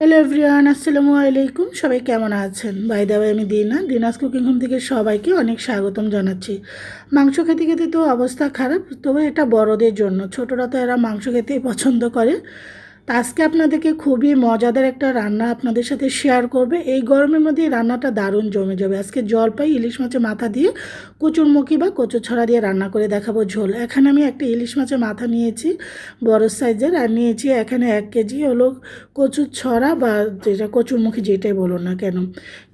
Hello everyone আসসালামু আলাইকুম। সবাই কেমন আছেন? বাই দা আমি দিনা। দিনাস কুকিং হোম থেকে সবাইকে অনেক স্বাগতম জানাচ্ছি। মাংস খেতে খেতে তো অবস্থা খারাপ, তবে এটা বড়দের জন্য। ছোটরা তো এরা মাংস খেতেই পছন্দ করে। তা আজকে আপনাদেরকে খুবই মজাদার একটা রান্না আপনাদের সাথে শেয়ার করবে। এই গরমের মধ্যে রান্নাটা দারুণ জমে যাবে। আজকে জলপাই, ইলিশ মাছের মাথা দিয়ে কচুরমুখী বা কচু ছড়া দিয়ে রান্না করে দেখাবো ঝোল। এখানে আমি একটা ইলিশ মাছের মাথা নিয়েছি, বড় সাইজের আর নিয়েছি এখানে এক কেজি হলো কচুর ছড়া বা যেটা কচুরমুখী যেটাই বলুন না কেন।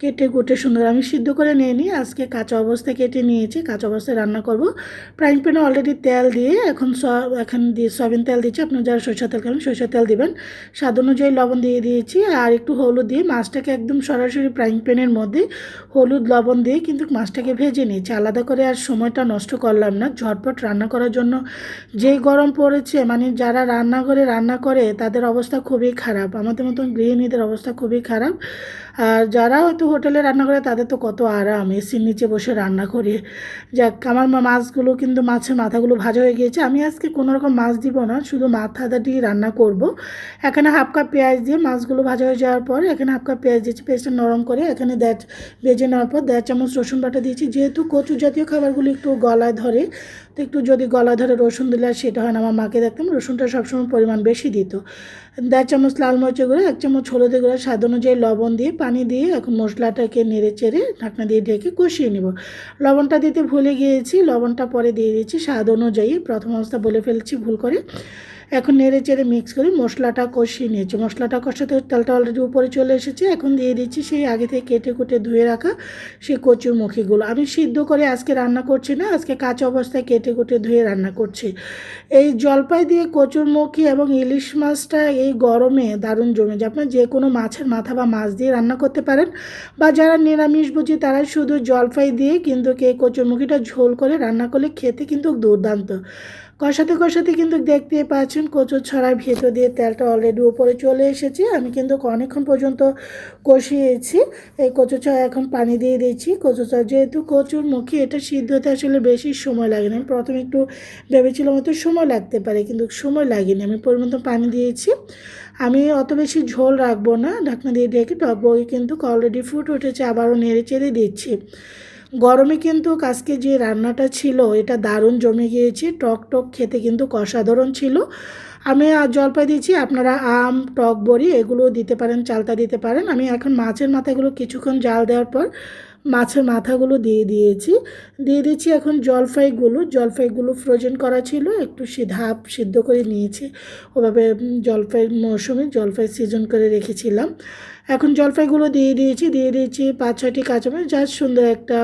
কেটে কুটে সুন্দর আমি সিদ্ধ করে নিয়ে নিই। আজকে কাঁচা অবস্থায় কেটে নিয়েছি, কাঁচা অবস্থায় রান্না করব। ফ্রাইং প্যানে অলরেডি তেল দিয়ে এখন সব, এখন দিয়ে সয়াবিন তেল দিচ্ছি। আপনার যারা সরষের তেল খাবেন, সরষের তেল দিবেন। স্বাদ অনুযায়ী লবণ দিয়ে দিয়েছি আর একটু হলুদ দিয়ে মাছটাকে একদম সরাসরি ফ্রাইং প্যানের মধ্যে হলুদ লবণ দিয়ে কিন্তু মাছটাকে ভেজে নিয়েছি। আলাদা করে আর সময়টা নষ্ট করলাম না। ঝটপট রান্না করার জন্য যেই গরম পড়েছে মানে যারা রান্নাঘরে রান্না করে, তাদের অবস্থা খুবই খারাপ। আমাদের মতন গৃহিণীদের অবস্থা খুবই খারাপ। আর যারা হয়তো হোটেলে রান্না করে, তাদের তো কত আরাম। এসির নিচে বসে রান্না করে। যাক, আমার মাছগুলো কিন্তু মাছের মাথাগুলো ভাজা হয়ে গিয়েছে। আমি আজকে কোনো রকম মাছ দিব না, শুধু মাথাটা দিয়ে রান্না করব। এখানে হাফ কাপ পেঁয়াজ দিয়ে মাছগুলো ভাজা হয়ে যাওয়ার পর এখানে হাফ কাপ পেঁয়াজ দিয়েছি, পেঁয়াজটা নরম করে এখানে দেড় ভেজে নেওয়ার পর দেড় চামচ রসুন বাটা দিয়েছি। যেহেতু কচু জাতীয় খাবারগুলো একটু গলায় ধরে, তো একটু যদি গলা ধরে রসুন দিলে আর সেটা হয় না। আমার মাকে দেখতাম রসুনটা সবসময় পরিমাণ বেশি দিত। দেড় চামচ লাল মরিচের গুঁড়ো, এক চামচ হলুদের গুঁড়ো, স্বাদ অনুযায়ী লবণ দিয়ে পানি দিয়ে এখন মশলাটাকে নেড়ে চেড়ে ঢাকনা দিয়ে ঢেকে কষিয়ে নেব। লবণটা দিতে ভুলে গিয়েছি, লবণটা পরে দিয়ে দিয়েছি। স্বাদ অনুযায়ী প্রথম অবস্থা বলে ফেলছি ভুল করে। এখন নেড়ে চেড়ে মিক্স করে মশলাটা কষিয়ে নিয়েছি। মশলাটা কষাতে তেলটা অলরেডি উপরে চলে এসেছে। এখন দিয়ে দিচ্ছি সেই আগে থেকে কেটে কুটে ধুয়ে রাখা সেই কচুর মুখিগুলো। আমি সিদ্ধ করে আজকে রান্না করছি না, আজকে কাঁচা অবস্থায় কেটে কুটে ধুয়ে রান্না করছি। এই জলপাই দিয়ে কচুর মুখি এবং ইলিশ মাছটা এই গরমে দারুণ জমে যায়। আপনার যে কোনো মাছের মাথা বা মাছ দিয়ে রান্না করতে পারেন বা যারা নিরামিষ বুঝি তারা শুধু জলপাই দিয়ে কিন্তু কে কচুর মুখিটা ঝোল করে রান্না করলে খেতে কিন্তু দুর্দান্ত। কষাতে কষাতে কিন্তু দেখতে পাচ্ছেন কচুর ছড়ার ভেতর দিয়ে তেলটা অলরেডি উপরে চলে এসেছে। আমি কিন্তু অনেকক্ষণ পর্যন্ত কষিয়েছি। এই কচু ছড়া এখন পানি দিয়ে দিয়েছি কচু ছড়া যেহেতু কচুর মুখে এটা সিদ্ধ হতে আসলে বেশি সময় লাগে না। আমি প্রথমে একটু ভেবেছিলাম হয়তো সময় লাগতে পারে, কিন্তু সময় লাগেনি। আমি পরিমাণ পানি দিয়েছি। আমি অত বেশি ঝোল রাখব না। ঢাকনা দিয়ে ঢেকে টক বগে কিন্তু অলরেডি ফুট উঠেছে। আবারও নেড়ে চেড়ে দিচ্ছি। গরমে কিন্তু আজকে যে রান্নাটা ছিল, এটা দারুণ জমে গিয়েছে। টক টক খেতে কিন্তু অসাধারণ ছিল। আমি আর জলপাই দিয়েছি, আপনারা আম, টক বড়ি এগুলো দিতে পারেন চালতা দিতে পারেন। আমি এখন মাছের মাথাগুলো কিছুক্ষণ জাল দেওয়ার পর মাছের মাথাগুলো দিয়ে দিয়েছি। দিয়ে দিয়েছি এখন জলফাইগুলো। জলফাইগুলো ফ্রোজেন করা ছিল একটু সিদ্ধ হাফ সিদ্ধ করে নিয়েছি। ওভাবে উম, জলপাই মৌসুমে জলপাই সিজন করে রেখেছিলাম। এখন জলফাইগুলো দিয়ে দিয়েছি। দিয়ে দিয়েছি পাঁচ ছয়টি কাঁচামরিচ জাস্ট সুন্দর একটা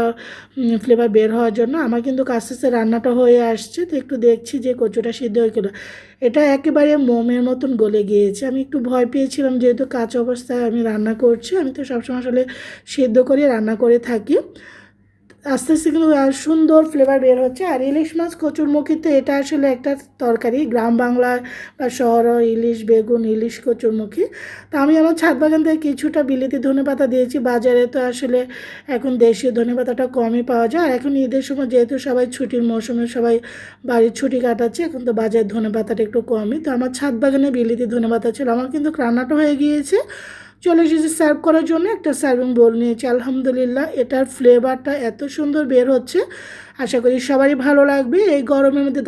ফ্লেভার বের হওয়ার জন্য। আমার কিন্তু আস্তে আস্তে রান্নাটা হয়ে আসছে। তো একটু দেখছি যে কচুটা সিদ্ধ হয়ে গেলো এটা একেবারে মোমের মতন গলে গিয়েছে। আমি একটু ভয় পেয়েছিলাম যেহেতু কাঁচা অবস্থায় আমি রান্না করছি। আমি তো সবসময় আসলে সিদ্ধ করে রান্না করে থাকি। আস্তে আস্তে কিন্তু সুন্দর ফ্লেভার বের হচ্ছে। আর ইলিশ মাছ কচুরমুখিতে এটা আসলে একটা তরকারি, গ্রাম বাংলায় বা শহর ইলিশ, বেগুন, ইলিশ কচুরমুখী তা আমি আমার ছাদ বাগান থেকে কিছুটা বিলিতি ধনে পাতা দিয়েছি। বাজারে তো আসলে এখন দেশীয় ধনে পাতাটা কমই পাওয়া যায়। আর এখন ঈদের সময় যেহেতু সবাই ছুটির মৌসুমে সবাই বাড়ির ছুটি কাটাচ্ছে, এখন তো বাজারের ধনে পাতাটা একটু কমই। তো আমার ছাদ বাগানে বিলিতি ধনে পাতা ছিল। আমার কিন্তু রান্নাটা হয়ে গিয়েছে। চলে এসেছি সার্ভ করার জন্য একটা সার্ভিং বোল নিয়েছি। আলহামদুলিল্লাহ, এটার ফ্লেভারটা এত সুন্দর বের হচ্ছে। আশা করি সবারই ভালো লাগবে। এই গরমের মধ্যে